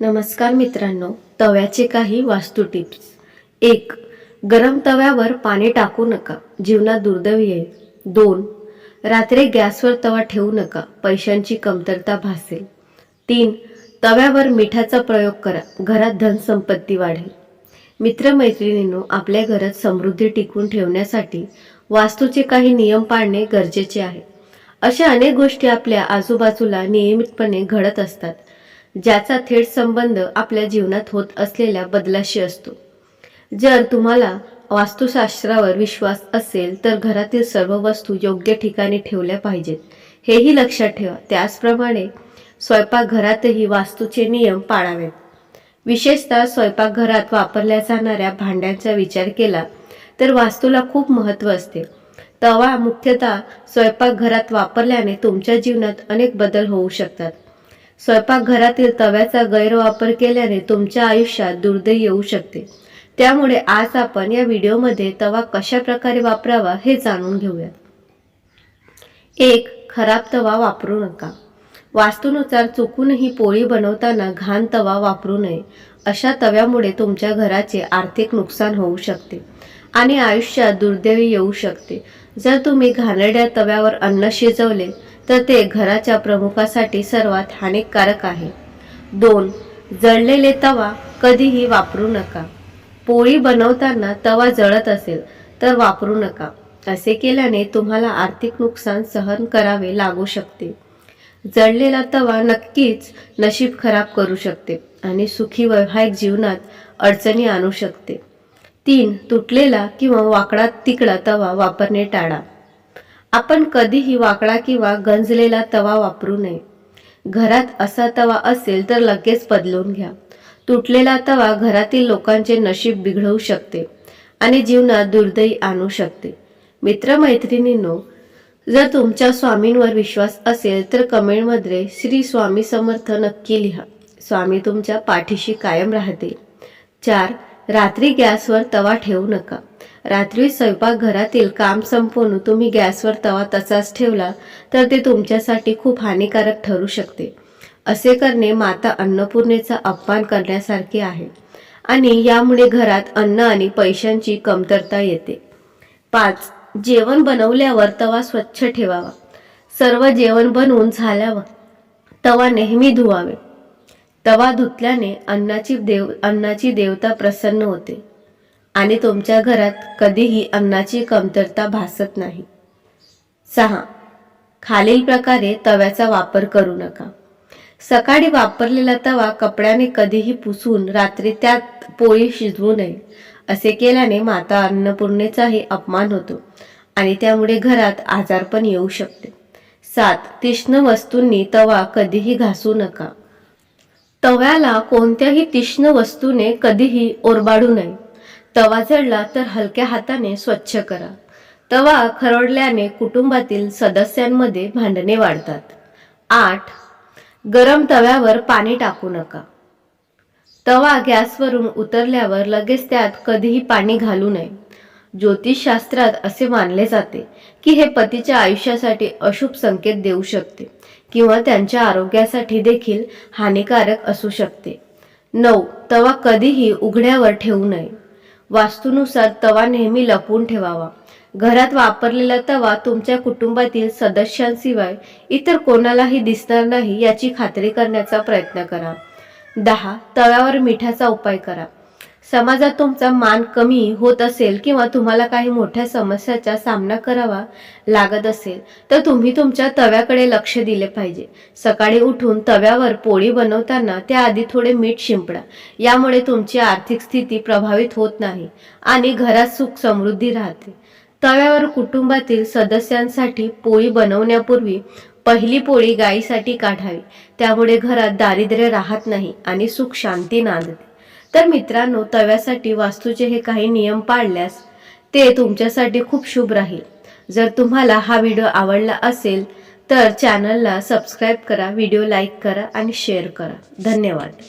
नमस्कार मित्रांनो तव्याचे काही वास्तू टिप्स. एक गरम तव्यावर पाणी टाकू नका. जीवनात दुर्दैव येईल दोन रात्री गॅसवर तवा ठेवू नका. पैशांची कमतरता भासेल. तीन तव्यावर मिठाचा प्रयोग करा. घरात धनसंपत्ती वाढेल. मित्रमैत्रिणींनो आपल्या घरात समृद्धी टिकवून ठेवण्यासाठी वास्तूचे काही नियम पाळणे गरजेचे आहे. अशा अनेक गोष्टी आपल्या आजूबाजूला नियमितपणे घडत असतात. ज्याचा थेट संबंध आपल्या जीवनात होत असलेल्या बदलाशी असतो. जर तुम्हाला वास्तुशास्त्रावर विश्वास असेल तर घरातील सर्व वस्तू योग्य ठिकाणी ठेवल्या पाहिजेत. हेही लक्षात ठेवा. त्याचप्रमाणे स्वयंपाकघरातही वास्तूचे नियम पाळावेत. विशेषतः स्वयंपाकघरात वापरल्या जाणाऱ्या भांड्यांचा विचार केला तर वास्तूला खूप महत्त्व असते. तवा मुख्यतः स्वयंपाकघरात वापरल्याने तुमच्या जीवनात अनेक बदल होऊ शकतात. स्वयंपाकघरातील तव्याचा गैरवापर केल्याने तुमच्या आयुष्यात दुर्दैव येऊ शकते. त्यामुळे आज आपण या व्हिडिओमध्ये तवा कशा प्रकारे वापरावा हे जाणून घेऊया एक खराब तवा वापरू नका. वास्तूनुसार चुकूनही पोळी बनवताना घाण तवा वापरू नये. अशा तव्यामुळे तुमच्या घराचे आर्थिक नुकसान होऊ शकते आणि आयुष्यात दुर्दैवी येऊ शकते. जर तुम्ही घाणेरड्या तव्यावर अन्न शिजवले तर ते घराच्या प्रमुखासाठी सर्वात हानिकारक आहे. दोन जळलेले तवा कधीही वापरू नका. पोळी बनवताना तवा जळत असेल तर वापरू नका. असे केल्याने तुम्हाला आर्थिक नुकसान सहन करावे लागू शकते. जळलेला तवा नक्कीच नशीब खराब करू शकते आणि सुखी वैवाहिक जीवनात अडचणी आणू शकते. तीन तुटलेला किंवा वाकडा तिकडा तवा वापरणे टाळा. आपण कधीही वाकडा किंवा गंजलेला तवा वापरू नये. घरात असा तवा असेल तर लगेच बदलून घ्या. तुटलेला तवा घरातील लोकांचे नशीब बिघडवू शकते आणि जीवनात दुर्दैवी आणू शकते. मित्रमैत्रिणींनो जर तुमच्या स्वामींवर विश्वास असेल तर कमेंटमध्ये श्री स्वामी समर्थ नक्की लिहा. स्वामी तुमच्या पाठीशी कायम राहतील. चार रात्री गॅसवर तवा ठेवू नका. रात्री स्वयंपाकघरातील काम संपवून तुम्ही गॅसवर तवा तसाच ठेवला तर ते तुमच्यासाठी खूप हानिकारक ठरू शकते. असे करणे माता अन्नपूर्णेचा अपमान करण्यासारखे आहे आणि यामुळे घरात अन्न आणि पैशांची कमतरता येते. पाच जेवण बनवल्यावर तवा स्वच्छ ठेवावा. सर्व जेवण बनवून झाल्यावर तवा नेहमी धुवावे. तवा धुतल्याने अन्नाची देव अन्नाची देवता प्रसन्न होते. आणि तुमच्या घरात कधीही अन्नाची कमतरता भासत नाही. सहा. खालील प्रकारे तव्याचा वापर करू नका. सकाळी वापरलेला तवा कपड्याने कधीही पुसून रात्री त्यात पोळी शिजवू नये असे केल्याने माता अन्नपूर्णेचाही अपमान होतो आणि त्यामुळे घरात आजारपण येऊ शकते. सात. तीक्ष्ण वस्तूंनी तवा कधीही घासू नका. तव्याला कोणत्याही तीक्ष्ण वस्तूने कधीही ओरबाडू नये. तवा जळला तर हलक्या हाताने स्वच्छ करा. तवा खरडल्याने कुटुंबातील सदस्यांमध्ये भांडणे वाढतात. आठ गरम तव्यावर पाणी टाकू नका. तवा गॅसवरून उतरल्यावर लगेच त्यात कधीही पाणी घालू नये. ज्योतिषशास्त्रात असे मानले जाते की हे पतीच्या आयुष्यासाठी अशुभ संकेत देऊ शकते किंवा त्यांच्या आरोग्यासाठी देखील हानिकारक असू शकते. नऊ तवा कधीही उघड्यावर ठेवू नये. वास्तूनुसार तवा नेहमी लपवून ठेवावा. घरात वापरलेला तवा तुमच्या कुटुंबातील सदस्यांशिवाय इतर कोणालाही दिसणार नाही याची खात्री करण्याचा प्रयत्न करा. दहा. तव्यावर मिठाचा उपाय करा. समाजात तुमचा मान कमी होत असेल किंवा तुम्हाला काही मोठ्या समस्याचा सामना करावा लागत असेल तर तुम्ही तुमच्या तव्याकडे लक्ष दिले पाहिजे. सकाळी उठून तव्यावर पोळी बनवताना त्याआधी थोडे मीठ शिंपडा. यामुळे तुमची आर्थिक स्थिती प्रभावित होत नाही आणि घरात सुख समृद्धी राहते. तव्यावर कुटुंबातील सदस्यांसाठी पोळी बनवण्यापूर्वी पहिली पोळी गायीसाठी काढावी. त्यामुळे घरात दारिद्र्य राहत नाही आणि सुख शांती नांदते. तर मित्रांनो तव्यासाठी वास्तूचे हे काही नियम पाळल्यास ते तुमच्यासाठी खूप शुभ राहील. जर तुम्हाला हा व्हिडिओ आवडला असेल तर चॅनलला सबस्क्राईब करा व्हिडिओ लाईक करा आणि शेअर करा. धन्यवाद.